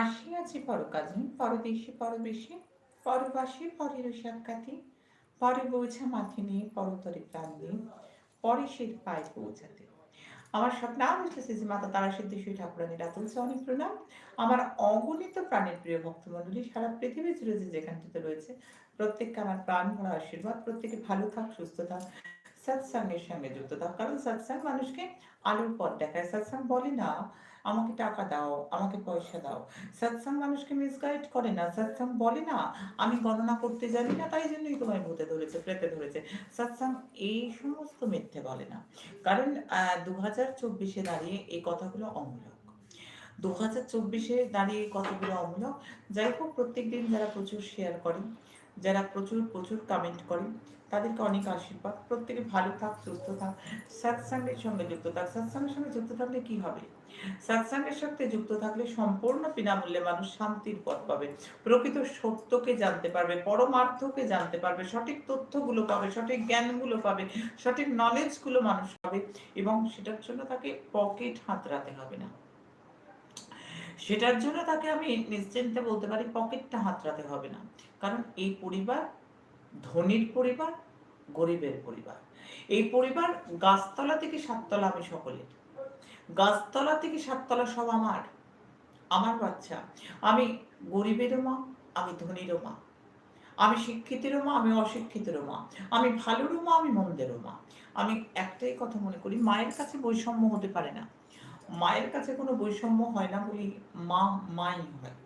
আসিয়াছি পরকাজে পরদেশে পরবেশে, পরবাসী, পরের সাক্ষাতে, পরে বোঝা মাথে নিয়ে, পরতরে প্রাণ দিয়ে পরে সে পায়ে পৌঁছাতে। আমার সব নাম হচ্ছে যে মাতা তারা সিদ্ধেশ্বরী ঠাকুরানী রাতুল অনেক প্রণাম। আমার অগণিত প্রাণের প্রিয় ভক্তমণ্ডলী সারা পৃথিবী জুড়ে যে যেখানটিতে রয়েছে, প্রত্যেককে আমার প্রাণ ভরা আশীর্বাদ। প্রত্যেকে ভালো থাক, সুস্থ থাক। সৎসঙ্গের সঙ্গে যুক্ত থাক। কারণ সৎসঙ্গ মানুষকে আলোর পথ দেখায়। সৎসঙ্গ বলে না আমাকে টাকা দাও, আমাকে পয়সা দাও। সৎসঙ্গ মানুষকে মিসগাইড করে না, সৎসঙ্গ বলে না, আমি গণনা করতে জানি না, তাই জন্যই তোমায় ভূতে ধরেছে, প্রেতে ধরেছে। সৎসঙ্গ এই সমস্ত মিথ্যে বলে না। কারণ দু হাজার চব্বিশে দাঁড়িয়ে এই কথাগুলো অমূলক। দু হাজার চব্বিশে দাঁড়িয়ে এই কথাগুলো অমূলক। যাই হোক প্রত্যেক দিন যারা প্রচুর শেয়ার করেন যারা প্রচুর প্রচুর কমেন্ট করেন, তাদেরকে অনেক আশীর্বাদ। প্রত্যেকে ভালো থাক, সুস্থ থাক, সৎসঙ্গের সঙ্গে যুক্ত থাক। সৎসঙ্গের সঙ্গে যুক্ত থাকলে কি হবে? সৎসঙ্গের সাথে যুক্ত থাকলে সম্পূর্ণ বিনামূল্যে মানুষ শান্তির পথ পাবে। প্রকৃত সত্যকে জানতে পারবে, পরমার্থকে জানতে পারবে, সঠিক তথ্যগুলো পাবে, সঠিক জ্ঞানগুলো পাবে, সঠিক নলেজগুলো মানুষ পাবে এবং সেটার জন্য তাকে পকেট হাতড়াতে হবে না। সেটার জন্য তাকে আমি নিশ্চিন্তে বলতে পারি পকেটটা হাতড়াতে হবে না। কারণ এই পরিবার ধনির পরিবার, গরিবের পরিবার। এই পরিবার গাছতলা থেকে সাততলা আমি সকলের গাছতলা থেকে সাততলা সব আমার। আমার বাচ্চা। আমি গরিবেরও মা, আমি ধনীরও মা। আমি শিক্ষিতেরও মা, আমি অশিক্ষিতেরও মা। আমি ভালোরও মা, আমি মন্দেরও মা। আমি একটাই কথা মনে করি, মায়ের কাছে বৈষম্য হতে পারে না। মায়ের কাছে কোনো বৈষম্য হয় না বলি মা, মাই হয়।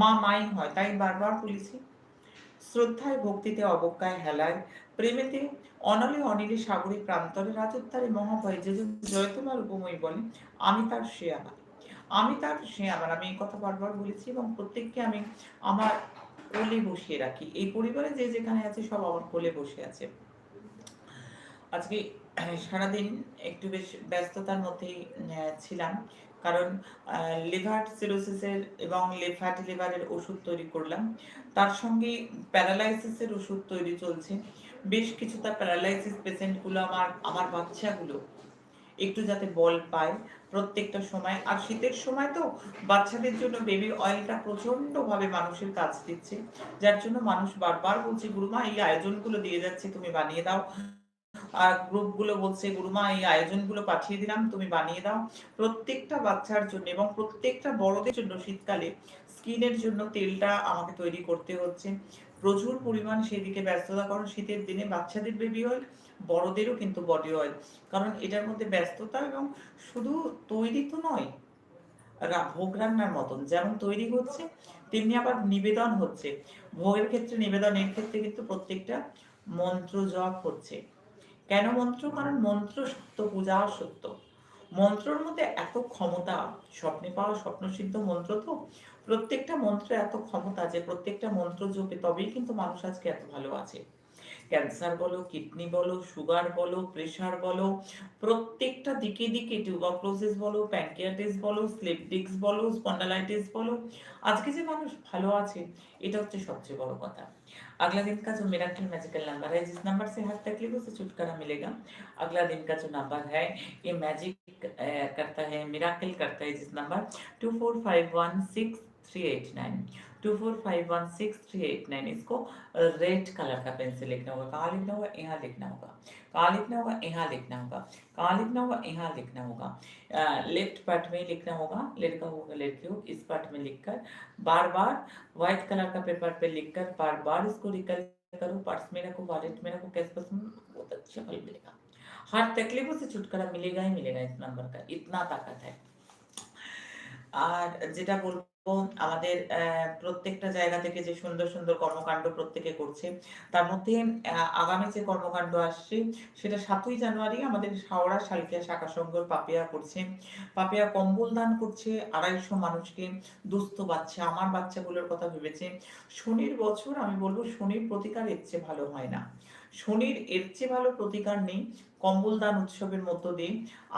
মা মাই হয়, তাই বারবার বলেছি। শ্রদ্ধায় ভক্তিতে অবজ্ঞায় হেলায়, প্রেমেতে অনলে অনিলে সাগরী প্রান্তরে রাজত্বারে মহাভয় যে জয়তমার উপময় বলে, আমি তার সে আমার। আমি তার সে আমার, আমি এই কথা বারবার বলেছি এবং প্রত্যেককে আমি আমার কোলে বসিয়ে রাখি। এই পরিবারে যে যেখানে আছে সব আমার কোলে বসে আছে। আজকে সারাদিন একটু বেশ ব্যস্ততার মধ্যেই ছিলাম। কারণ লিভার সিরোসিসের এবং লিফ্যাটি লিভারের ওষুধ তৈরি করলাম। তার সঙ্গে প্যারালাইসিসের ওষুধ তৈরি চলছে। বেশ কিছুটা প্যারালাইসিস পেশেন্টগুলো আমার আমার বাচ্চাগুলো একটু যাতে বল পায় প্রত্যেকটা সময়। আর শীতের সময় তো বাচ্চাদের জন্য বেবি অয়েলটা প্রচন্ডভাবে মানুষের কাজ দিচ্ছে। যার জন্য মানুষ বারবার বলছে, গুরুমা, এই আয়োজনগুলো দিয়ে যাচ্ছে, তুমি বানিয়ে দাও। গ্রুপগুলো বলছে, গুরুমা, এই আয়োজনগুলো পাঠিয়ে দিলাম, তুমি বানিয়ে দাও। প্রত্যেকটা বাচ্চার জন্য এবং প্রত্যেকটা বড়দের জন্য শীতকালে স্কিনের জন্য তেলটা আমাকে তৈরি করতে হচ্ছে। প্রচুর পরিমাণ সেদিকে ব্যস্ততা, কারণ শীতের দিনে বাচ্চাদের বেবি অয়েল বড়দেরও কিন্তু বডি অয়েল কারণ এটার মধ্যে ব্যস্ততা এবং শুধু তৈরি তো নয় ভোগ রান্নার মতন যেমন তৈরি হচ্ছে, তেমনি আবার নিবেদন হচ্ছে। ভোগের ক্ষেত্রে নিবেদনের ক্ষেত্রে কিন্তু প্রত্যেকটা মন্ত্র জপ হচ্ছে। কেন মন্ত্র? কারণ মন্ত্র সত্য, পূজা সত্য। মন্ত্রর মধ্যে এত ক্ষমতা, স্বপ্নে পাওয়া স্বপ্ন সিদ্ধ মন্ত্র তো? প্রত্যেকটা মন্ত্র এত ক্ষমতা যে প্রত্যেকটা মন্ত্র জপে তবেই কিন্তু মানুষ আজকে এত ভালো আছে। ক্যান্সার বলো, কিডনি বলো, সুগার বলো, প্রেশার বলো, প্রত্যেকটা দিকে দিকে টিউবাক্লোসিস বলো, প্যানক্রিয়াটিস বলো, স্লিপ ডিস্ক বলো, স্পন্ডালাইটিস বলো, আজকে যে মানুষ ভালো আছে, এটা হচ্ছে সবচেয়ে বড় কথা। अगला दिन का जो मिराकल मैजिकल नंबर है, जिस नंबर से हर तकलीफों से छुटकारा मिलेगा, अगला दिन का जो नंबर है, ये मैजिक करता है मिराकल करता है, जिस number two four five one six three eight nine two four five one six three eight nine इसको रेड कलर का पेन से लिखना होगा कहाँ लिखना होगा यहाँ लिखना होगा कहाँ लिखना होगा यहाँ लिखना होगा कहाँ लिखना होगा यहाँ लिखना होगा लेफ्ट पार्ट में लिखना होगा लड़का होगा लड़की हो इस पार्ट में लिखकर बार बार व्हाइट कलर का पेपर पे लिखकर बार बार इसको रिकल करो पर्स में रखो वॉलेट में रखो कैश पसंद बहुत अच्छा फल मिलेगा हर तकलीफों से छुटकारा मिलेगा ही मिलेगा इस नंबर का इतना ताकत है আর যেটা বলবো আমাদের প্রত্যেকটা জায়গা থেকে যে সুন্দর সুন্দর কর্মকাণ্ড প্রত্যেকে করছে, তার মধ্যে আগামী যে কর্মকাণ্ড আসছে, সেটা সাতই জানুয়ারি আমাদের হাওড়া শালিকিয়া শাখা সংঘ পাপিয়া করছে। পাপিয়া কম্বল দান করছে আড়াইশো মানুষকে, দুস্থ বাচ্চা, আমার বাচ্চাগুলোর কথা ভেবেছে। শনির বছর আমি বলব, শনির প্রতিকার এর চেয়ে ভালো হয় না। শনির এর চেয়ে ভালো প্রতিকার নেই কম্বল দান উৎসবের মধ্য দিয়ে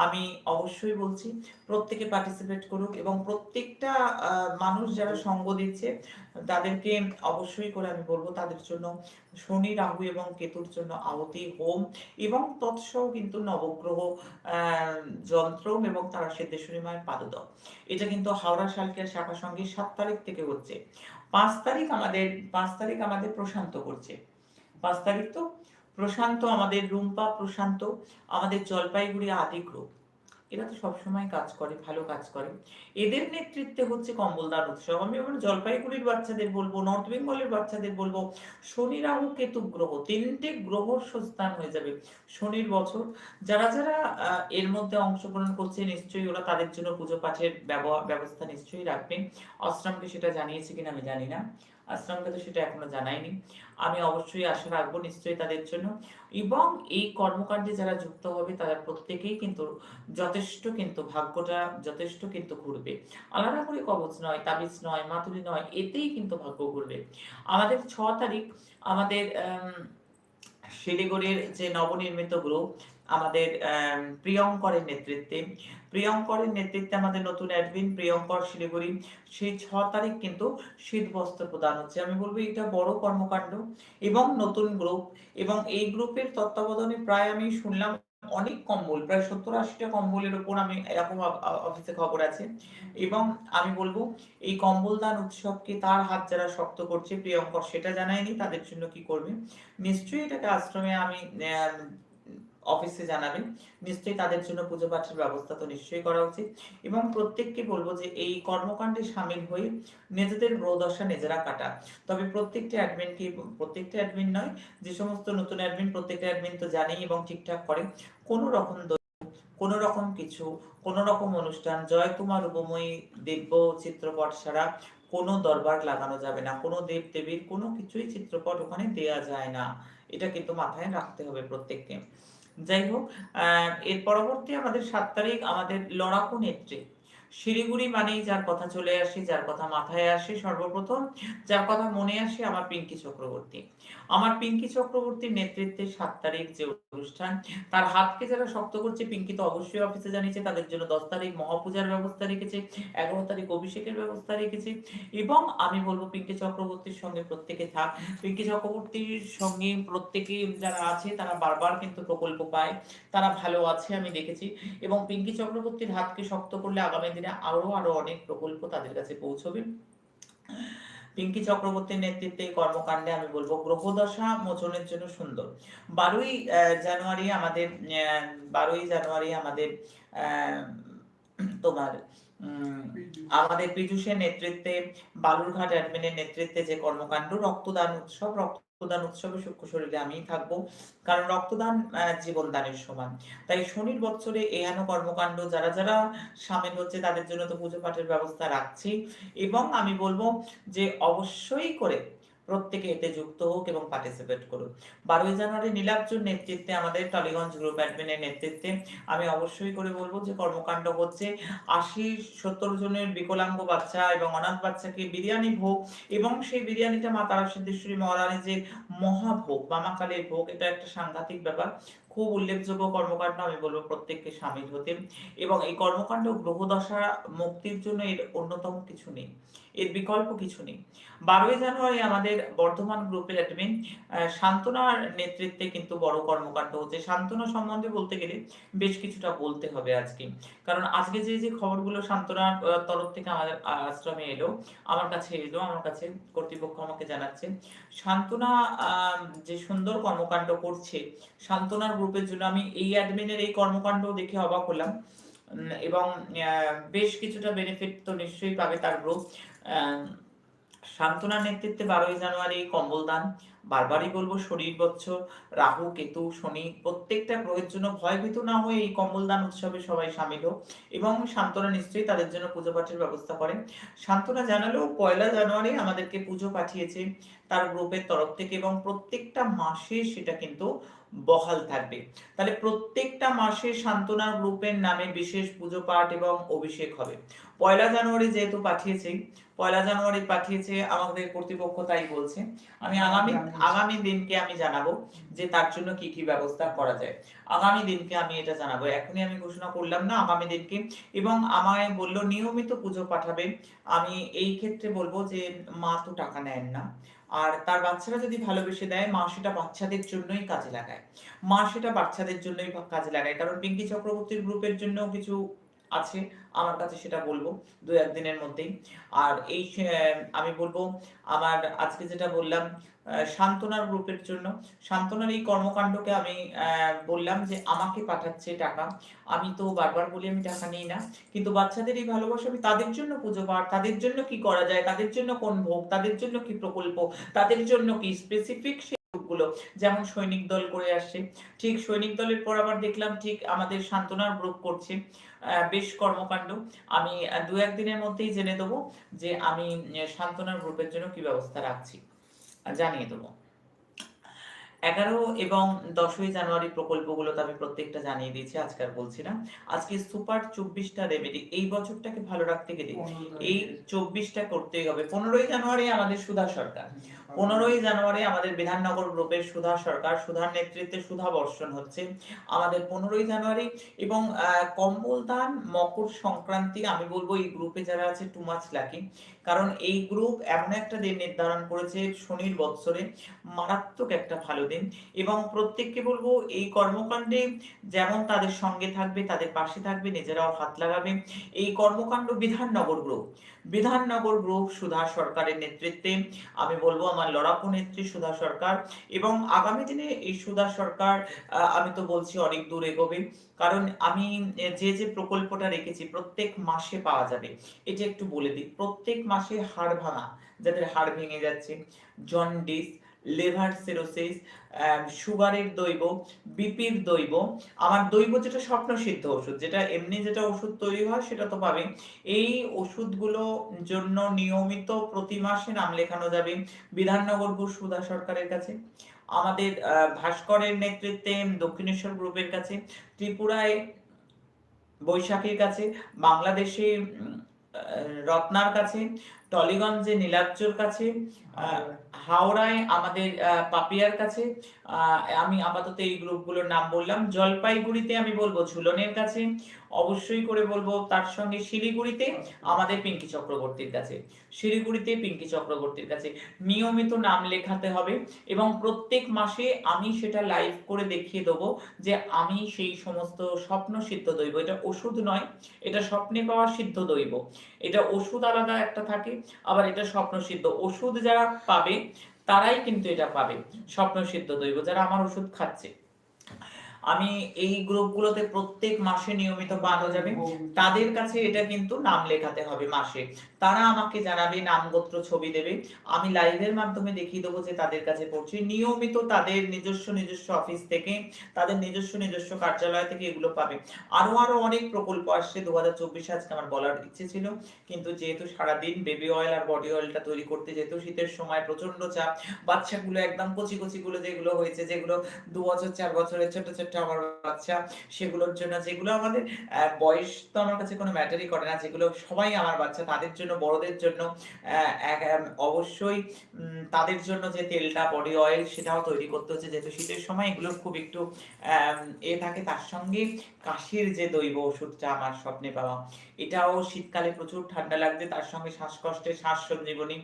আমি অবশ্যই বলছি, প্রত্যেকে পার্টিসিপেট করুক এবং প্রত্যেকটা মানুষ যারা সঙ্গ দিচ্ছে, তাদেরকে অবশ্যই করে আমি বলব তাদের জন্য শনি, রাহু এবং কেতুর জন্য আহতি হোম এবং তৎসহ কিন্তু নবগ্রহ যন্ত্র এবং তারা সিদ্ধেশ্বরী মায়ের পাদদক এটা কিন্তু হাওড়া শালকিয়া শাখা সঙ্গে সাত তারিখ থেকে হচ্ছে। পাঁচ তারিখ আমাদের, পাঁচ তারিখ আমাদের প্রশান্ত করছে। পাঁচ তারিখ তো প্রশান্ত আমাদের রুম্পা, প্রশান্ত আমাদের জলপাইগুড়ি আদি গ্রুপ এরা তো সবসময় কাজ করে, ভালো কাজ করে। এদের নেতৃত্বে হচ্ছে কম্বলদান উৎসব। আমি আমার জলপাইগুড়ির বাচ্চাদের বলব নর্থ বেঙ্গলের বাচ্চাদের বলব, শনি, রাহু, কেতু গ্রহ, তিনটে গ্রহ স্থান হয়ে যাবে শনির বছর। যারা যারা এর মধ্যে অংশগ্রহণ করছে, নিশ্চয়ই ওরা তাদের জন্য পুজো পাঠের ব্যবস্থা নিশ্চয়ই রাখবেন আশ্রমকে সেটা জানিয়েছে কিনা আমি জানি না। আশ্রমকে তো সেটা এখনও জানায়নি। আমি অবশ্যই আশা রাখব নিশ্চয়ই তাদের জন্য। এবং এই কর্মকাণ্ডে যারা যুক্ত হবে তারা প্রত্যেকেই কিন্তু যথেষ্ট কিন্তু ভাগ্যটা যথেষ্ট কিন্তু ঘুরবে। আলাদা করে কবচ নয় তাবিজ নয় মাতুলি নয় এতেই কিন্তু ভাগ্য ঘুরবে। আমাদের ছ তারিখ আমাদের আম, শিলিগুড়ির যে নবনির্মিত গ্রুপ আমাদের আম, প্রিয়ঙ্করের নেতৃত্বে। প্রিয়ঙ্করের নেতৃত্বে আমাদের নতুন অ্যাডমিন প্রিয়ঙ্কর শিলিগুড়ি। সেই ছ তারিখ কিন্তু শীত বস্ত্র প্রদান হচ্ছে। আমি বলব এটা বড় কর্মকাণ্ড এবং নতুন গ্রুপ এবং এই গ্রুপের তত্ত্বাবধানে প্রায় আমি শুনলাম অনেক কম্বল প্রায় সত্তর আশিটা কম্বলের উপর আমি এরকম অফিসে খবর আছে। এবং আমি বলব এই কম্বল দান উৎসবকে তার হাত যারা শক্ত করছে প্রিয়ঙ্কর সেটা জানায়নি তাদের জন্য কি করবে? নিশ্চয়ই এটাকে আশ্রমে আমি অফিসে জানাবেন। নিশ্চয়ই তাদের জন্য পুজো পাঠের ব্যবস্থা তো নিশ্চয়ই করা উচিত। এবং প্রত্যেককে বলব যে এই কর্মকাণ্ডে সামিল হয়ে নিজেদের গ্রহদশা নিজেরা কাটা তবে প্রত্যেকটা অ্যাডমিনকে প্রত্যেকটা অ্যাডমিন নয়, যে সমস্ত নতুন অ্যাডমিন প্রত্যেকটা অ্যাডমিন তো জানেই এবং ঠিকঠাক করে। কোনো রকম কোনো রকম কিছু, কোনো রকম অনুষ্ঠান, জয় তোমার উপময়ী, দিব্য চিত্রপট ছাড়া কোনো দরবার লাগানো যাবে না। কোনো দেব দেবীর কোনো কিছুই চিত্রপট ওখানে দেয়া যায় না। এটা কিন্তু মাথায় রাখতে হবে প্রত্যেককে। যাই হোক এর পরবর্তী আমাদের সাত তারিখ আমাদের লড়াকু নেত্রী। শিলিগুড়ি মানেই যার কথা চলে আসে, যার কথা মাথায় আসে সর্বপ্রথম, যার কথা মনে আসে আমার পিঙ্কি চক্রবর্তী। আমার পিঙ্কি চক্রবর্তীর নেতৃত্বে সাত তারিখ যে অনুষ্ঠান। তার হাতকে যারা শক্ত করছে, পিঙ্কি তো অবশ্যই অফিসে জানিয়েছে, তাদের জন্য দশ তারিখ মহাপূজার ব্যবস্থা রেখেছে, এগারো তারিখ অভিষেকের ব্যবস্থা রেখেছে এবং আমি বলব পিঙ্কি চক্রবর্তীর সঙ্গে প্রত্যেকে থাক। পিঙ্কি চক্রবর্তীর সঙ্গে প্রত্যেকে যারা আছে, তারা বারবার কিন্তু প্রকল্প পায়, তারা ভালো আছে আমি দেখেছি এবং পিঙ্কি চক্রবর্তীর হাতকে শক্ত করলে আগামী দিনে আরও আরও অনেক প্রকল্প তাদের কাছে পৌঁছবে। পিঙ্কি চক্রবর্তীর নেতৃত্বে কর্মকাণ্ডে আমি বলব গ্রহদশা মোচনের জন্য সুন্দর। বারোই জানুয়ারি আমাদের বারোই জানুয়ারি আমাদের তোমার আমাদের পীযুষের নেতৃত্বে, বালুরঘাট অ্যাডমিনের নেতৃত্বে যে কর্মকাণ্ড, রক্তদান উৎসব রক্তদান উৎসবে সূক্ষ্ম শরীরে আমি থাকব। কারণ রক্তদান জীবনদানের সমান। তাই শনির বছরে এহেন কর্মকাণ্ড যারা যারা সামিল হচ্ছে তাদের জন্য তো পুজো পাঠের ব্যবস্থা রাখছি। এবং আমি বলব যে অবশ্যই করে প্রত্যেকে এতে যুক্ত হোক এবং পার্টিসিপেট করুন বারোই জানুয়ারি নীলাবজুর নেতৃত্বে আমাদের টলিগঞ্জ গ্রুপ অ্যাডমিনের নেতৃত্বে আমি অবশ্যই করে বলব যে কর্মকাণ্ড হচ্ছে আশি সত্তর জনের বিকলাঙ্গ বাচ্চা এবং অনাথ বাচ্চাকে বিরিয়ানি ভোগ এবং সেই বিরিয়ানিটা মা তারা সিদ্ধেশ্বরী যে মহাভোগ বামাকালের ভোগ। এটা একটা সাংঘাতিক ব্যাপার। খুব উল্লেখযোগ্য কর্মকাণ্ড আমি বলব প্রত্যেককে সামিল হতে। এবং এই কর্মকাণ্ড গ্রহদশা মুক্তির জন্য এর অন্যতম কিছু নেই এর বিকল্প কিছু নেই। বারোই জানুয়ারি আমাদের বর্ধমান গ্রুপের অ্যাডমিন সান্ত্বনার নেতৃত্বে কিন্তু বড় কর্মকাণ্ড হচ্ছে। সান্ত্বনা সম্বন্ধে বলতে গেলে বেশ কিছুটা বলতে হবে আজকে। কারণ আজকে যে যে খবরগুলো সান্ত্বনার আহ, তরফ থেকে আমাদের আশ্রমে এলো আমার কাছে এলো আমার কাছে কর্তৃপক্ষ আমাকে জানাচ্ছে। আহ, যে সুন্দর কর্মকাণ্ড করছে সান্ত্বনার গ্রুপের জন্য আমি এই অ্যাডমিনের এই কর্মকাণ্ড দেখে অবাক হলাম। এবং বেশ কিছুটা বেনিফিট তো নিশ্চয়ই পাবে তার গ্রুপ সান্ত্বনার নেতৃত্বে বারোই জানুয়ারি কম্বল দান। বারবারই বলব, শরীর বছর রাহু, কেতু, শনি, প্রত্যেকটা গ্রহের জন্য ভয়ভীত না হয়ে এই কম্বল দান উৎসবে সবাই সামিল হোক এবং সান্ত্বনা নিশ্চয়ই তাদের জন্য পুজো পাঠের ব্যবস্থা করেন। সান্ত্বনা জানালেও পয়লা জানুয়ারি আমাদেরকে পুজো পাঠিয়েছে তার গ্রুপের তরফ থেকে এবং প্রত্যেকটা মাসে সেটা কিন্তু বহাল থাকবে। তাহলে প্রত্যেকটা মাসে সান্ত্বনা গ্রুপের নামে বিশেষ পুজো পাঠ এবং অভিষেক হবে। পয়লা জানুয়ারি যেহেতু পাঠিয়েছে পয়লা জানুয়ারি পাঠিয়েছে আমাদের কর্তৃপক্ষ তাই বলছে। আমি আগামী আগামী দিনকে আমি জানাব যে তার জন্য কি কি ব্যবস্থা করা যায়। আগামী দিনকে আমি এটা জানাব। এখনই আমি ঘোষণা করলাম না আগামী দিনকে। এবং আমায় বলল নিয়মিত পুজো পাঠাবে আমি এই ক্ষেত্রে বলব যে মা তো টাকা নেন না। আর তার বাচ্চারা যদি ভালোবেসে দেয় মা সেটা বাচ্চাদের জন্যই কাজে লাগায়। মা সেটা বাচ্চাদের জন্যই কাজে লাগায়। কারণ পিঙ্কি চক্রবর্তীর গ্রুপের জন্য কিছু আছে, আমার কাছে সেটা বলব দু একদিনের মধ্যেই। আর এই আমি বলব আমার আজকে যেটা বললাম সান্ত্বনার গ্রুপের জন্য। সান্ত্বনার এই কর্মকাণ্ডকে আমি বললাম যে আমাকে পাঠাচ্ছে টাকা। আমি তো বারবার বলি আমি টাকা নিই না, কিন্তু বাচ্চাদের এই ভালোবাসা আমি তাদের জন্য পুজো পাঠ, তাদের জন্য কি করা যায়, তাদের জন্য কোন ভোগ, তাদের জন্য কি প্রকল্প, তাদের জন্য কি স্পেসিফিকগুলো যেমন সৈনিক দল করে আসছে, ঠিক সৈনিক দলের পর আবার দেখলাম ঠিক আমাদের সান্ত্বনার গ্রুপ করছে। বেশ কর্মকাণ্ড। আমি দু একদিনের মধ্যেই জেনে দেবো যে আমি সান্ত্বনার গ্রুপের জন্য কি ব্যবস্থা রাখছি। জানিয়ে দেবো। এগারো এবং দশই জানুয়ারি প্রকল্পগুলো তো আমি প্রত্যেকটা জানিয়ে দিয়েছি আজকে আর বলছি না। আজকে সুপার চব্বিশটা রেমেডি এই বছরটাকে ভালো রাখতে গেলে এই চব্বিশটা করতেই হবে। পনেরোই জানুয়ারি আমাদের সুধা সরকার। পনেরোই জানুয়ারি আমাদের বিধাননগর গ্রুপের সুধা সরকার সুধার নেতৃত্বে সুধা বর্ষণ হচ্ছে। আমাদের পনেরোই জানুয়ারি এবং কম্বল দান মকর সংক্রান্তি আমি বলব এই গ্রুপে যারা আছে টু মাছ লাকি কারণ এই গ্রুপ এমন একটা দিন নির্ধারণ করেছে শনির বৎসরে। মারাত্মক একটা ভালো দিন। এবং প্রত্যেককে বলব, এই কর্মকাণ্ডে যেমন তাদের সঙ্গে থাকবে, তাদের পাশে থাকবে, নিজেরাও হাত লাগাবে। এই কর্মকাণ্ড বিধাননগর গ্রুপ। বিধাননগর গ্রুপ সুধা সরকারের নেতৃত্বে। আমি বলব, আমার লড়াকু নেত্রী সুধা সরকার। এবং আগামী দিনে এই সুধা সরকার আমি তো বলছি অনেক দূর এগোবে। কারণ আমি যে যে প্রকল্পটা রেখেছি, প্রত্যেক মাসে পাওয়া যাবে। এটা একটু বলে দিই, প্রত্যেক মাসে হাড় ভাঙা, যাদের হাড় ভেঙে যাচ্ছে, জন্ডিস লিভার সিরোসিস সুগারের দৈব, বিপির দৈব। আমার দৈব যেটা স্বপ্ন সিদ্ধ ওষুধ, যেটা এমনি যেটা ওষুধ তৈরি হয় সেটা তো পাবে। এই ওষুধগুলো জন্য নিয়মিত প্রতি মাসে নাম লেখানো যাবে বিধাননগর সুধা সরকারের কাছে, আমাদের ভাস্করের নেতৃত্বে দক্ষিণেশ্বর গ্রুপের কাছে, ত্রিপুরায় বৈশাখীর কাছে, বাংলাদেশে রত্নার কাছে, টলিগঞ্জে নীলাজ্জোর কাছে হাওড়ায় আমাদের পাপিয়ার কাছে আমি আপাতত এই গ্রুপগুলোর নাম বললাম। জলপাইগুড়িতে আমি বলব ঝুলনের কাছে, অবশ্যই করে বলব তার সঙ্গে শিলিগুড়িতে আমাদের পিঙ্কি চক্রবর্তীর কাছে। শিলিগুড়িতে পিঙ্কি চক্রবর্তীর কাছে। নিয়মিত নাম লেখাতে হবে এবং প্রত্যেক মাসে আমি সেটা লাইভ করে দেখিয়ে দেবো যে আমি সেই সমস্ত স্বপ্ন সিদ্ধ দৈব। এটা ওষুধ নয়, এটা স্বপ্নে পাওয়া সিদ্ধ দৈব। এটা ওষুধ আলাদা একটা থাকে, আবার এটা স্বপ্ন সিদ্ধ। ওষুধ যারা পাবে তারাই কিন্তু এটা পাবে। স্বপ্ন সিদ্ধ দৈব যারা আমার ওষুধ খাচ্ছে। আমি এই গ্রুপগুলোতে প্রত্যেক মাসে নিয়মিত পাওয়া যাবে। তাদের কাছে এটা কিন্তু নাম লেখাতে হবে মাসে। তারা আমাকে জানাবে নাম গোত্র ছবি দেবে। আমি লাইভের মাধ্যমে দেখিয়ে দেবো যে তাদের কাছে পড়ছি। নিয়মিত তাদের নিজস্ব নিজস্ব অফিস থেকে তাদের নিজস্ব নিজস্ব কার্যালয় থেকে এগুলো পাবে। আরও আরও অনেক প্রকল্প আসছে। দু হাজার চব্বিশে আজকে আমার বলার ইচ্ছে ছিল। কিন্তু যেহেতু সারাদিন বেবি অয়েল আর বডি অয়েলটা তৈরি করতে যেহেতু শীতের সময় প্রচণ্ড চাপ বাচ্চাগুলো একদম কচি কচি গুলো যেগুলো হয়েছে যেগুলো দু বছর চার বছরের ছোট ছোট আমার বাচ্চা, সেগুলোর জন্য, যেগুলো আমাদের বয়স তো আমার কাছে কোনো ম্যাটারই করে না, যেগুলো সবাই আমার বাচ্চা, তাদের জন্য, বড়দের জন্য অবশ্যই তাদের জন্য যে তেলটা বডি অয়েল সেটাও তৈরি করতে হচ্ছে, যেহেতু শীতের সময় এগুলো খুব একটু এ থাকে, তার সঙ্গে কাশির যে দৈব ওষুধটা আমার স্বপ্নে পাওয়া, এটাও শীতকালে প্রচুর ঠান্ডা লাগছে তার সঙ্গে শ্বাসকষ্টে শ্বাস সঞ্জীবনী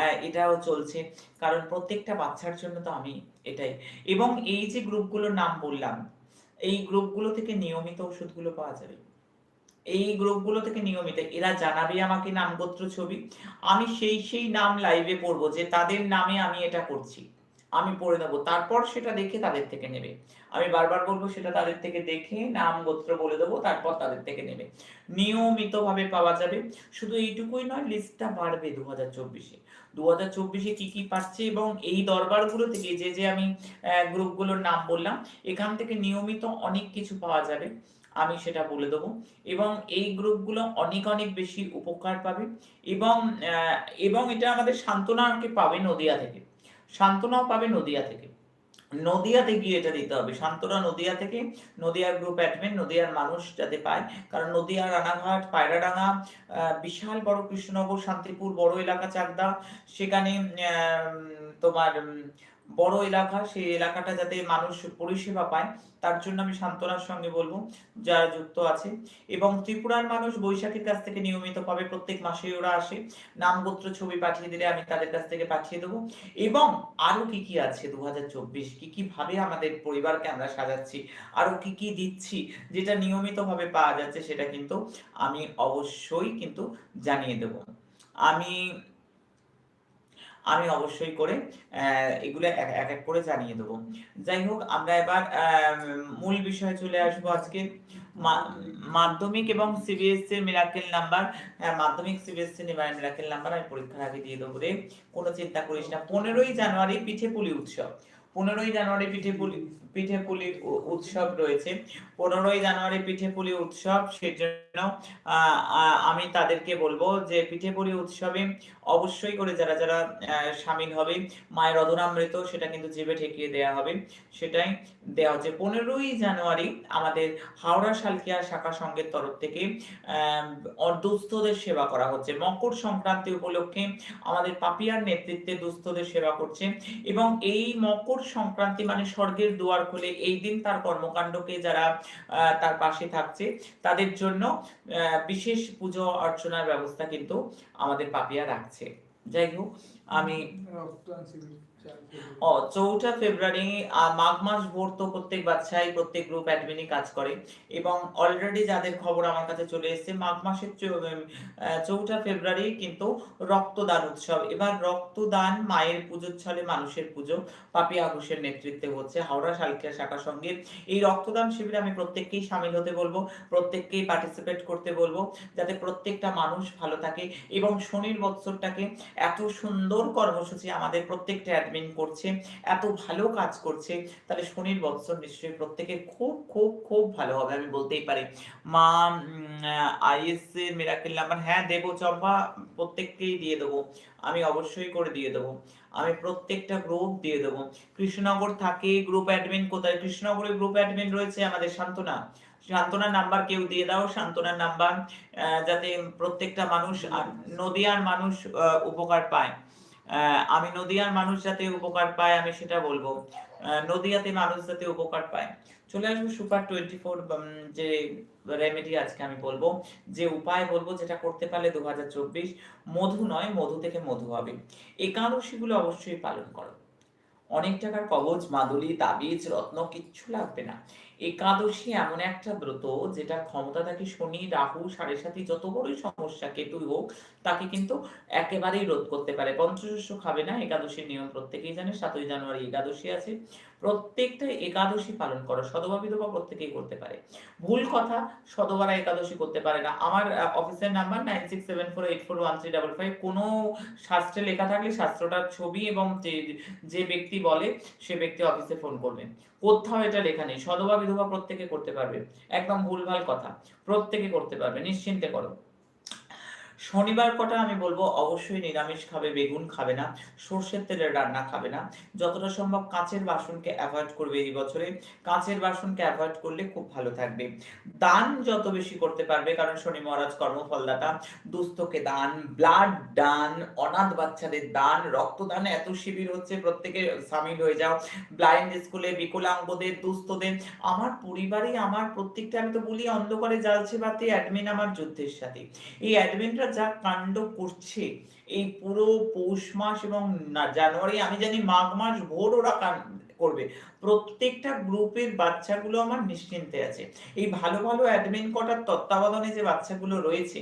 এটাও চলছে। কারণ প্রত্যেকটা বাচ্চার জন্য তো আমি এটাই। এবং এই যে গ্রুপগুলোর নাম বললাম, এই গ্রুপগুলো থেকে নিয়মিত ওষুধগুলো পাওয়া যাবে। এই গ্রুপগুলো থেকে নিয়মিত, এরা জানাবে আমাকে নামগোত্র ছবি। আমি সেই সেই নাম লাইভে পড়ব যে তাদের নামে আমি এটা করছি। আমি পড়ে নেব। তারপর সেটা দেখে তাদের থেকে নেবে। আমি বারবার বলব, সেটা তাদের থেকে দেখে, নাম, গোত্র বলে দেবো, তারপর তাদের থেকে নেবে। নিয়মিত ভাবে পাওয়া যাবে। শুধু এইটুকুই নয় লিস্টটা বাড়বে দু হাজার চব্বিশে। দু হাজার চব্বিশে কি কি পাচ্ছে এবং এই দরবারগুলো থেকে যে যে আমি গ্রুপগুলোর নাম বললাম, এখান থেকে নিয়মিত অনেক কিছু পাওয়া যাবে, আমি সেটা বলে দেবো। এবং এই গ্রুপগুলো অনেক অনেক বেশি উপকার পাবে এবং এবং এটা আমাদের সান্ত্বনাকে পাবে নদিয়া থেকে। সান্ত্বনাও পাবে নদিয়া থেকে। নদিয়াতে গিয়ে এটা দিতে হবে। শান্তরা নদিয়া থেকে, নদিয়ার গ্রুপ অ্যাডমিন নদিয়ার মানুষ যাতে পায়। কারণ নদিয়া, রানাঘাট, পায়রাডাঙ্গা বিশাল বড় কৃষ্ণনগর, শান্তিপুর, বড় এলাকা, চাকদা, সেখানে তোমার বড় এলাকা, সেই এলাকাটা যাতে মানুষ পরিষেবা পায়, তার জন্য আমি সান্ত্বনার সঙ্গে বলব, যারা যুক্ত আছে। এবং ত্রিপুরার মানুষ বৈশাখীর কাছ থেকে নিয়মিত পাবে, প্রত্যেক মাসে ওরা আসে। নাম গোত্র ছবি পাঠিয়ে দিলে আমি তাদের কাছ থেকে পাঠিয়ে দেবো। এবং আরও কি কি আছে দু হাজার চব্বিশ? কি কি ভাবে আমাদের পরিবারকে আমরা সাজাচ্ছি? আরও কি কি দিচ্ছি? যেটা নিয়মিত ভাবে পাওয়া যাচ্ছে, সেটা কিন্তু আমি অবশ্যই কিন্তু জানিয়ে দেব। আমি আমি অবশ্যই করে এগুলো এক এক করে জানিয়ে দেবো। যাই হোক, আমরা এবার মূল বিষয়ে চলে আসব আজকে। মাধ্যমিক এবং সিবিএসসি এর miracle number Madhyamik CBSE miracle number আমি পরীক্ষার আগে দিয়ে দেবো রে। কোনো চিন্তা করিস না। পনেরোই জানুয়ারি পিঠে পুলি উৎসব। পনেরোই জানুয়ারি পিঠে পুলি পিঠে পুলি উৎসব রয়েছে। পনেরোই জানুয়ারি পিঠে পুলি উৎসব, সেজন্য আমি তাদেরকে বলব যে পিঠে পুলি উৎসবে অবশ্যই করে যারা যারা সামিল হবে, মায়ের অধরামৃত সেটা কিন্তু জিভে ঠেকিয়ে দেওয়া হবে। সেটাই দেওয়া হচ্ছে। পনেরোই জানুয়ারি আমাদের হাওড়া সালকিয়া শাখা সংঘের তরফ থেকে দুস্থদের সেবা করা হচ্ছে। মকর সংক্রান্তি উপলক্ষে আমাদের পাপিয়ার নেতৃত্বে দুস্থদের সেবা করছে এবং এই মকর সংক্রান্তি মানে স্বর্গের দুয়ার খুলে এই দিন তার কর্মকাণ্ডকে যারা তার পাশে থাকছে, তাদের জন্য বিশেষ পুজো অর্চনার ব্যবস্থা কিন্তু আমাদের পাপিয়া রাখছে। যাই হোক আমি ও, চৌঠা ফেব্রুয়ারি মাঘ মাস ভোর তো প্রত্যেক বাচ্চাই প্রত্যেক গ্রুপ অ্যাডমিনই কাজ করে। এবং অলরেডি যাদের খবর আমার কাছে চলে এসেছে, মাঘ মাসের চৌঠা ফেব্রুয়ারি কিন্তু রক্তদান উৎসব। এবার রক্তদান, মায়ের পুজোর ছলে মানুষের পুজো পাপিয়া ঘোষের নেতৃত্বে হচ্ছে হাওড়া শালকিয়া শাখা সঙ্গে। এই রক্তদান শিবিরে আমি প্রত্যেককেই সামিল হতে বলব, প্রত্যেককেই পার্টিসিপেট করতে বলব, যাতে প্রত্যেকটা মানুষ ভালো থাকে এবং শনির বৎসরটাকে এত সুন্দর কর্মসূচি আমাদের প্রত্যেকটা অ্যাডমিন করছে, এত ভালো কাজ করছে, তাহলে শনির বৎসর নিশ্চয়ই প্রত্যেকের খুব খুব খুব ভালো হবে আমি বলতেই পারি। মা আইএস এর মিরাকেল নাম্বার হ্যাঁ দেবো, চম্পা, প্রত্যেককেই দিয়ে দেবো। আমি অবশ্যই করে দিয়ে দেবো। আমি প্রত্যেকটা গ্রুপ দিয়ে দেবো। কৃষ্ণনগর থাকে গ্রুপ অ্যাডমিন কোথায়? কৃষ্ণনগরে গ্রুপ অ্যাডমিন রয়েছে আমাদের শান্তনা। শান্তনার নাম্বার কেউ দিয়ে দাও, শান্তনার নাম্বার যাতে প্রত্যেকটা মানুষ নদিয়ার মানুষ উপকার পায়। আমি নদিয়ার মানুষ যাতে উপকার পায়, আমি সেটা বলব। নদিয়াতে মানুষ যাতে উপকার পায়। চলে আসব সুপার টোয়েন্টি ফোর যে রেমেডি আজকে আমি বলব। যে উপায় বলব যেটা করতে পারলে দু হাজার চব্বিশ মধু নয়, মধু থেকে মধু হবে। একাদশীগুলো অবশ্যই পালন করো। অনেক টাকার কবচ, মাদুলি, তাবিজ, রত্ন কিচ্ছু লাগবে না। একাদশী এমন একটা ব্রত যেটা ক্ষমতা থাকে শনি, রাহু, সাড়ে সাথে, যত বড়ই সমস্যা কেতুই হোক, তাকে কিন্তু একেবারেই রোধ করতে পারে। পঞ্চশস্য খাবে না, একাদশীর নিয়ম প্রত্যেকেই জানে, সাতই জানুয়ারি একাদশী আছে। প্রত্যেকটা একাদশী পালন করো। সদবা বিধবা প্রত্যেকেই করতে পারে। ভুল কথা সদবারা একাদশী করতে পারে না। আমার অফিসের number nine six seven four eight four one three double five কোনো শাস্ত্রে লেখা থাকলে শাস্ত্রটার ছবি এবং যে যে ব্যক্তি বলে, সে ব্যক্তি অফিসে ফোন করবেন কোথাও এটা লেখা নেই। সদবা বিধবা প্রত্যেকে করতে পারবে। একদম ভুলভাল কথা। প্রত্যেকে করতে পারবে। নিশ্চিন্তে করো। শনিবার কটা আমি বলব, অবশ্যই নিরামিষ খাবে, বেগুন খাবে না, সর্ষের তেলের রান্না খাবে না। যতটা সম্ভব কাঁচের বাসনকে অ্যাভয়েড করবে এই বছরে। কাঁচের বাসনকে অ্যাভয়েড করলে খুব ভালো থাকবে। দান যত বেশি করতে পারবে, কারণ শনি মহারাজ কর্মফলদাতা, দুস্থকে দান ব্লাড দান, অনাথ বাচ্চাদের দান, রক্তদান এত শিবির হচ্ছে, প্রত্যেকে সামিল হয়ে যাও। ব্লাইন্ড স্কুলে বিকলাঙ্গদের, দুস্থদের, আমার পরিবারে আমার প্রত্যেকটা, আমি তো বলি, অন্ধকারে জ্বালছে বাতি অ্যাডমিন আমার যুদ্ধের সাথে। এই অ্যাডমিনরা যা কাণ্ড করছে, এই পুরো পৌষ মাস এবং জানুয়ারি, আমি জানি মাঘ মাস ভোর ওরা করবে। প্রত্যেকটা গ্রুপের বাচ্চাগুলো আমার নিশ্চিন্তে আছে। এই ভালো ভালো অ্যাডমিন কটার তত্ত্বাবধানে যে বাচ্চাগুলো রয়েছে,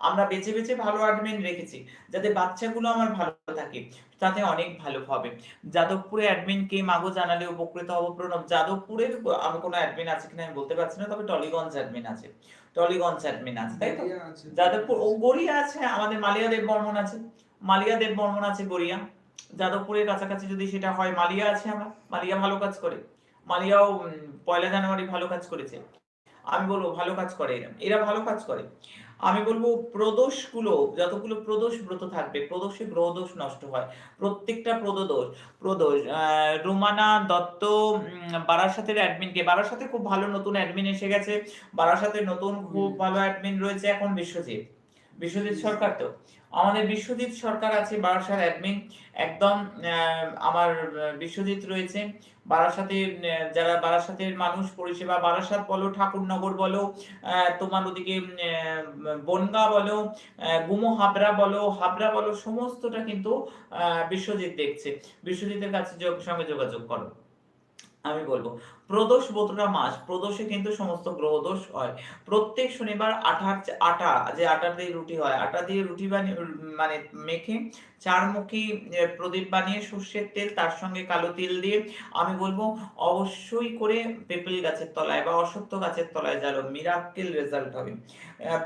আমরা বেছে বেছে ভালো অ্যাডমিন রেখেছি, যাতে বাচ্চাগুলো আমার ভালো থাকে, তাতে অনেক ভালো হবে। যাদবপুরে অ্যাডমিন কে মাগো জানালে উপকৃত হব প্রণব। যাদবপুরের আমি কোনো অ্যাডমিন আছে কিনা আমি বলতে পারছি না, তবে টলিগঞ্জ অ্যাডমিন আছে। টলিগঞ্জ অ্যাডমিন আছে তাই তো? ও গড়িয়া আছে আমাদের মালিয়া দেব বর্মন আছে। মালিয়া দেব বর্মন আছে গড়িয়া। যাদবপুরের কাছাকাছি যদি সেটা হয় মালিয়া আছে আমার। মালিয়া ভালো কাজ করে। মালিয়াও পয়লা জানুয়ারি ভালো কাজ করেছে। আমি বলব ভালো কাজ করে এরা। এরা ভালো কাজ করে। আমি বলব প্রদোষগুলো যতগুলো প্রদোষ ব্রত থাকবে প্রদোষে গ্রহদোষ নষ্ট হয়। প্রত্যেকটা প্রদোষ প্রদোষ রোমানা দত্ত বারাসাতের অ্যাডমিনকে বারাসাতে খুব ভালো নতুন অ্যাডমিন এসে গেছে। বারাসাতে নতুন খুব ভালো অ্যাডমিন রয়েছে এখন বিশ্বজিৎ। বিশ্বজিৎ সরকার তো। আমাদের বিশ্বজিৎ সরকার আছে বারাসাত অ্যাডমিন একদম আমার বিশ্বজিৎ রয়েছে। বারাসাতে যারা বারাসাতের মানুষ, পরিষেবা, বারাসাত বলো, ঠাকুরনগর বলো তোমার ওদিকে বনগা বলো গুমো হাবড়া বলো হাবড়া বলো, সমস্তটা কিন্তু বিশ্বজিৎ দেখছে। বিশ্বজিতের কাছে সঙ্গে যোগাযোগ করো। আমি বলব। প্রদোষ বোতরা মাস, প্রদোষে কিন্তু সমস্ত গ্রহদোষ হয়। প্রত্যেক শনিবার আঠার আটা যে আটা দিয়ে রুটি হয় আটা দিয়ে রুটি বানিয়ে মানে মেখে চারমুখী প্রদীপ বানিয়ে সর্ষের তেল, তার সঙ্গে কালো তিল দিয়ে আমি বলব অবশ্যই করে পেপল গাছের তলায় বা অসত্য গাছের তলায় জ্বালো মিরাক্কেল রেজাল্ট হবে।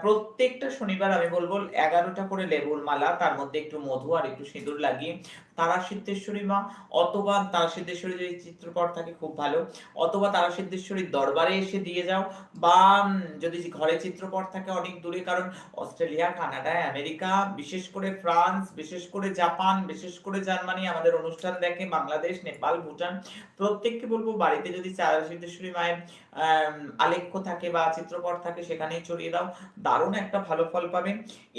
প্রত্যেকটা শনিবার আমি বলব এগারোটা করে লেবুর মালা, তার মধ্যে একটু মধু আর একটু সিঁদুর লাগিয়ে তারা সিদ্ধেশ্বরী মা অথবা তারা সিদ্ধেশ্বরী যদি চিত্রপট থাকে খুব ভালো অথবা তারা সিদ্ধেশ্বরীর দরবারে এসে দিয়ে যাও, বা যদি ঘরে চিত্রপট থাকে অনেক দূরে, কারণ অস্ট্রেলিয়া কানাডা আমেরিকা, বিশেষ করে ফ্রান্স, বিশেষ করে জাপান, বিশেষ করে জার্মানি আমাদের অনুষ্ঠান দেখে, বাংলাদেশ, নেপাল, ভুটান, প্রত্যেককে বলব বাড়িতে যদি চারা সিদ্ধেশ্বরী মায়ের আলেখ্য থাকে বা চিত্রপট থাকে, সেখানেই চড়িয়ে দাও, দারুণ একটা ভালো ফল পাবেন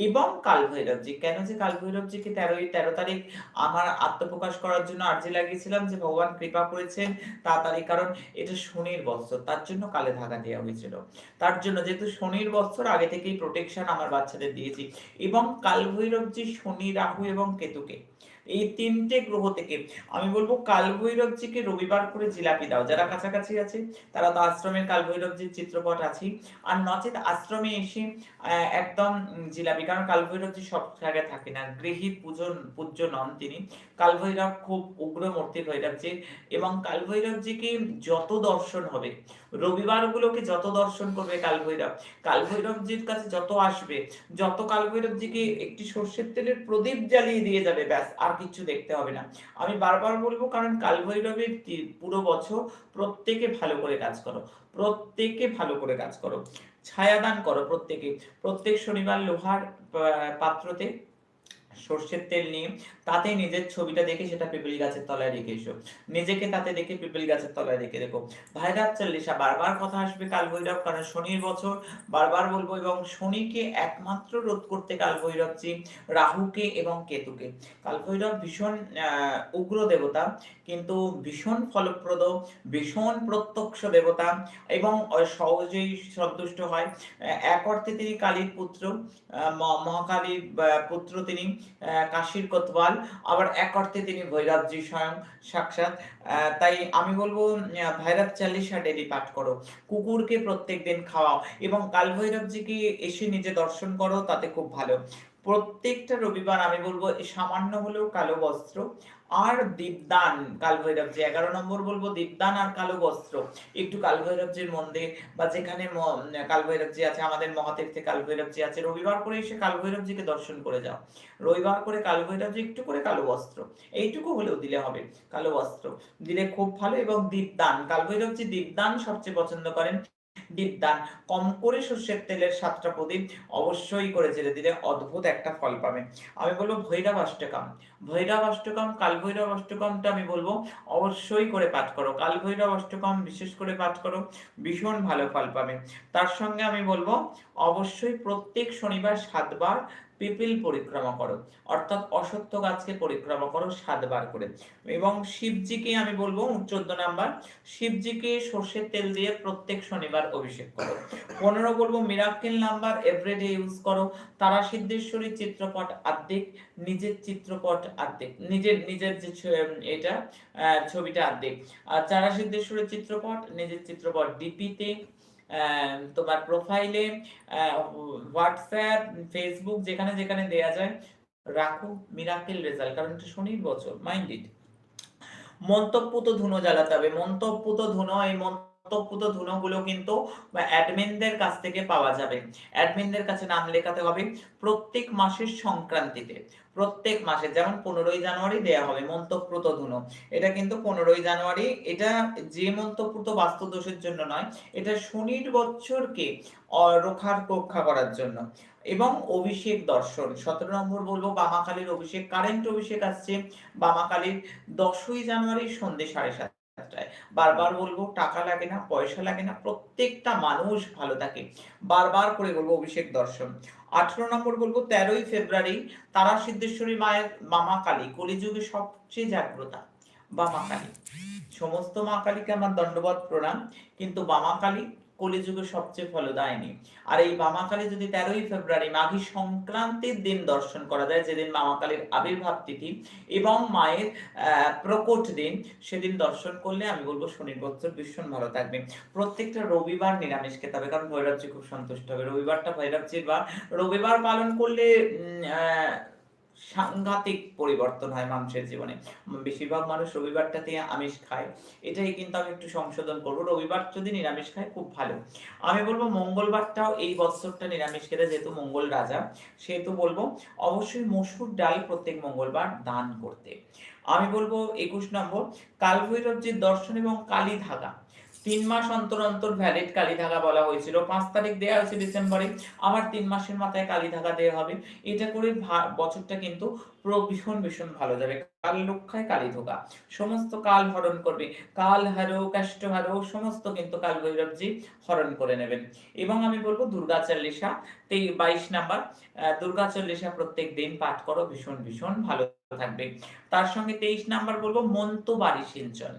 এবং কালভৈরবজি, কেন যে কালভৈরবজিকে তেরোই, তেরো তারিখ আমার আত্মপ্রকাশ করার জন্য আর্জি লাগিয়েছিলাম যে ভগবান কৃপা করেছেন তাড়াতাড়ি কারণ। এটা শনির বৎসর, তার জন্য কালে ধাগা দেওয়া হয়েছিল। তার জন্য যেহেতু শনির বৎসর, আগে থেকেই প্রোটেকশন আমার বাচ্চাদের দিয়েছি। এবং কালভৈরবজি, শনি, রাহু এবং কেতুকে। এই তিনটে গ্রহ থেকে আমি বলব কালভৈরবজিকে রবিবার করে জিলাপি দাও। যারা কাছাকাছি আছে, তারা তো আশ্রমের কালভৈরবজির চিত্রপট আছে। আর নচেত আশ্রমে এসে একদম জিলাপি, কারণ কালভৈরবজি সব জায়গায় থাকে না। গৃহী পূজন, পূজ্য নন তিনি। কালভৈরব খুব উগ্র মূর্তি ভৈরবজি এবং কালভৈরবজিকে যত দর্শন হবে রবিবার গুলোকে যত দর্শন করবে কালভৈরব, কালভৈরবজির কাছে যত আসবে, যত কালভৈরবজিকে একটি সর্ষের তেলের প্রদীপ জ্বালিয়ে দিয়ে যাবে, ব্যাস। আর কিছু দেখতে হবে না। আমি বারবার বলব, কারণ কালভৈরবের পুরো বছর প্রত্যেকে ভালো করে কাজ করো, প্রত্যেকে ভালো করে কাজ করো। ছায়াদান করো প্রত্যেকে। প্রত্যেক শনিবার লোহার পাত্রতে সর্ষের তেল নিয়ে তাতে নিজের ছবিটা দেখে সেটা পিপল গাছের তলায় রেখে এসো। নিজেকে তাতে দেখে পিপল গাছের তলায় রেখে দেখো। ভাইরাত চল্লিশা, বারবার কথা আসবে কাল ভৈরব কারণ শনির বছর। বারবার বলব এবং শনিকে একমাত্র রোধ করতে কাল ভৈরবজি রাহুকে এবং কেতুকে। কাল ভৈরব ভীষণ উগ্র দেবতা, কিন্তু ভীষণ ফলপ্রদ, ভীষণ প্রত্যক্ষ দেবতা এবং সহজেই সন্তুষ্ট হয়। এক অর্থে তিনি কালীর পুত্র মহাকালীর পুত্র তিনি। কাশীর কোতবাল আবার এক অর্থে তিনি ভৈরাবজি স্বয়ং সাক্ষাৎ। তাই আমি বলব ভৈরব চাল্লিশা ডেলি পাঠ করো। কুকুরকে প্রত্যেক দিন খাওয়াও। এবং কাল ভৈরবজিকে এসে নিজে দর্শন করো, তাতে খুব ভালো। প্রত্যেকটা রবিবার আমি বলব সামান্য হলেও কালো বস্ত্র। আর দীপদান কাল ভৈরবজি এগারো নম্বর বলব, দীপদান আর কালো বস্ত্র একটু কাল ভৈরবজির মন্দির বা যেখানে ম- কাল ভৈরবজি আছে, আমাদের মহাতীর্থে কাল ভৈরবজি আছে, রবিবার করে এসে কাল ভৈরবজিকে দর্শন করে যাও। রবিবার করে কাল ভৈরবজি একটু করে কালো বস্ত্র এইটুকু হলেও দিলে হবে কালো বস্ত্র দিলে খুব ভালো। এবং দীপদান কাল ভৈরবজি দীপদান সবচেয়ে পছন্দ করেন দীপদান কম করে সর্ষের তেলের সাতটা প্রদীপ অবশ্যই করে জেলে দিলে অদ্ভুত একটা ফল পাবে। আমি বলব ভৈরব অষ্টকম। ভৈরব অষ্টকম কাল ভৈরব আমি বলব অবশ্যই করে পাঠ করো। কাল ভৈরব অষ্টকম বিশেষ করে পাঠ করো, ভীষণ ভালো ফল পাবে। তার সঙ্গে আমি বলব অবশ্যই প্রত্যেক শনিবার সাতবার পিপিল পরিক্রমা করো। অর্থাৎ অসত্য গাছকে পরিক্রমা করো সাতবার করে। এবং শিবজিকে আমি বলব চোদ্দ নাম্বার, শিবজিকে সর্ষের তেল দিয়ে প্রত্যেক শনিবার অভিষেক করো। পনেরো বলব, মিরাক্কেল নাম্বার এভরিডে ইউজ করো। তারা সিদ্ধেশ্বরী চিত্রপট আর্ধেক, নিজের চিত্রপট আর্ধেক, নিজের নিজের যে এটা ছবিটা আর্ধেক। আর তারা সিদ্ধেশ্বরীর চিত্রপট, নিজের চিত্রপট ডিপিতে তোমার প্রোফাইলে হোয়াটসঅ্যাপ ফেসবুক যেখানে যেখানে দেয়া যায়, রাখো মিরাকেল রেজাল্ট কারণ এটা শনির বছর মাইন্ড ইট তো ধুনো জ্বালাতে হবে মন্তব্যুত ধুনো, এই মন্তব্যুত ধুনোগুলো কিন্তু অ্যাডমিনদের কাছ থেকে পাওয়া যাবে। অ্যাডমিনদের কাছে নাম লেখাতে হবে প্রত্যেক মাসের সংক্রান্তিতে। প্রত্যেক মাসে, যেমন পনেরোই জানুয়ারি দেয়া হবে মন্তব্যুত ধুনো। এটা কিন্তু পনেরোই জানুয়ারি, এটা যে মন্তব্যুত বাস্তু দোষের জন্য নয়, এটা শনির বৎসরকে অ- রক্ষার রক্ষা করার জন্য। এবং অভিষেক দর্শন, সতেরো নম্বর বলব বামাকালীর অভিষেক কারেন্ট অভিষেক আসছে বামাকালীর দশই জানুয়ারি সন্ধে সাড়ে সাতটায় বারবার বলব, টাকা লাগে না, পয়সা লাগে না, প্রত্যেকটা মানুষ ভালো থাকে। বারবার করে বলব অভিষেক দর্শন। আঠেরো নম্বর বলব, তেরোই ফেব্রুয়ারি, তারা সিদ্ধেশ্বরী মায়ের মামা কালী, কলিযুগে সবচেয়ে জাগ্রতা, বামা কালী। সমস্ত মা কালীকে আমার দণ্ডবাদ প্রণাম, কিন্তু বামা কালী কলিযুগে সবচেয়ে ফলদায়িনী। আর এই বামা কালী যদি তেরোই ফেব্রুয়ারি মাঘী সংক্রান্তির দিন দর্শন করা যায় যেদিন মামা কালীর আবির্ভাব তিথি এবং মায়ের প্রকট দিন সেদিন দর্শন করলে আমি বলব শনির বছর ভীষণ ভালো থাকবে। প্রত্যেকটা রবিবার নিরামিষ খেতে হবে কারণ ভৈরবজি খুব সন্তুষ্ট হবে। রবিবারটা ভৈরবজির বার। রবিবার পালন করলে আহ, সাংঘাতিক পরিবর্তন হয় মানুষের জীবনে। বেশিরভাগ মানুষ রবিবারটাতে আমিষ খায়। এটাই কিন্তু আমি একটু সংশোধন করব। রবিবার যদি নিরামিষ খায়, খুব ভালো। আমি বলব মঙ্গলবারটাও এই বছরটা নিরামিষ খেতে, যেহেতু মঙ্গল রাজা, সেহেতু বলব অবশ্যই মসুর ডাল প্রত্যেক মঙ্গলবার দান করতে। আমি বলব একুশ নম্বর, কালভৈরবজির দর্শন এবং কালী ধাগা তিন মাস অন্তর অন্তর ভ্যালিড কালী ধাগা বলা হয়েছিল। পাঁচ তারিখ দেওয়া হয়েছে ডিসেম্বরে। আবার তিন মাসের মাথায় কালী ধাগা দেওয়া হবে। এটা করে বছরটা কিন্তু ভীষণ ভীষণ ভালো যাবে। কাল রক্ষায় কালী ধোকা। সমস্ত কাল হরণ করবে। কাল হারো কাষ্ট হারো, সমস্ত কিন্তু কাল ভৈরবজি হরণ করে নেবেন। এবং আমি বলব দুর্গা চল্লিশা বাইশ নাম্বার দুর্গা চল্লিশা প্রত্যেক দিন পাঠ করো, ভীষণ ভীষণ ভালো থাকবে। তার সঙ্গে তেইশ নাম্বার বলব মন্ত্র বাড়ি সিঞ্চন।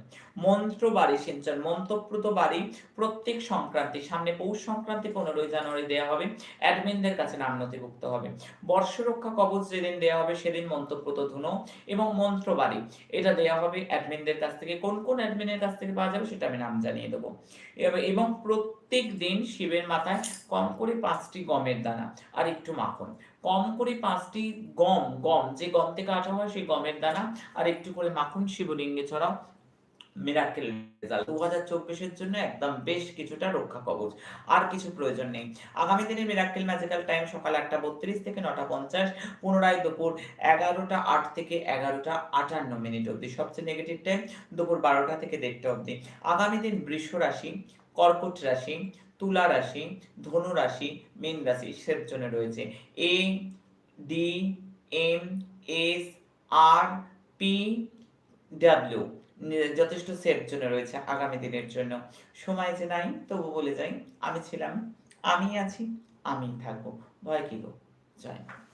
মন্ত্র বাড়ি সিঞ্চন, মন্ত্রপ্রত বাড়ি প্রত্যেক সংক্রান্তি, সামনে পৌষ সংক্রান্তি পনেরোই জানুয়ারি দেওয়া হবে, অ্যাডমিনদের কাছে নাম নথিভুক্ত হবে। বর্ষরক্ষা কবচ যেদিন দেওয়া হবে, সেদিন মন্ত্রপ্রত ধুনো এবং মন্ত্র বাড়ি। এটা দেওয়া হবে অ্যাডমিনদের কাছ থেকে। কোন কোন অ্যাডমিনের কাছ থেকে পাওয়া যাবে সেটা আমি নাম জানিয়ে দেবো। এব- প্রত্যেক দিন শিবের মাথায় কম করে পাঁচটি গমের দানা আর একটু মাখন। কম করে পাঁচটি গম গম, যে গম থেকে আটা হয় সেই গমের দানা আর একটু করে মাখন শিবলিঙ্গে ছড়াও। মিরাকেল রেজাল্ট দু হাজার চব্বিশের জন্য একদম বেশ কিছুটা রক্ষা কবচ। আর কিছু প্রয়োজন নেই। আগামী দিনে মিরাকেল ম্যাজিক্যাল টাইম সকাল আটটা বত্রিশ থেকে নটা পঞ্চাশ, পুনরায় দুপুর এগারোটা আট থেকে এগারোটা আটান্ন মিনিট অবধি। সবচেয়ে নেগেটিভ টাইম দুপুর বারোটা থেকে দেড়টা অবধি। আগামী দিন বৃষ রাশি, কর্কট রাশি, তুলা রাশি, ধনু রাশি, মীন রাশি সের জন্য রয়েছে। A D M S R P W যথেষ্ট সেফ জন্য রয়েছে আগামী দিনের জন্য। সময় যে নাই, তবু বলে যাই, আমি ছিলাম আমি আছি আমি থাকব। ভয় কি গো? জয়।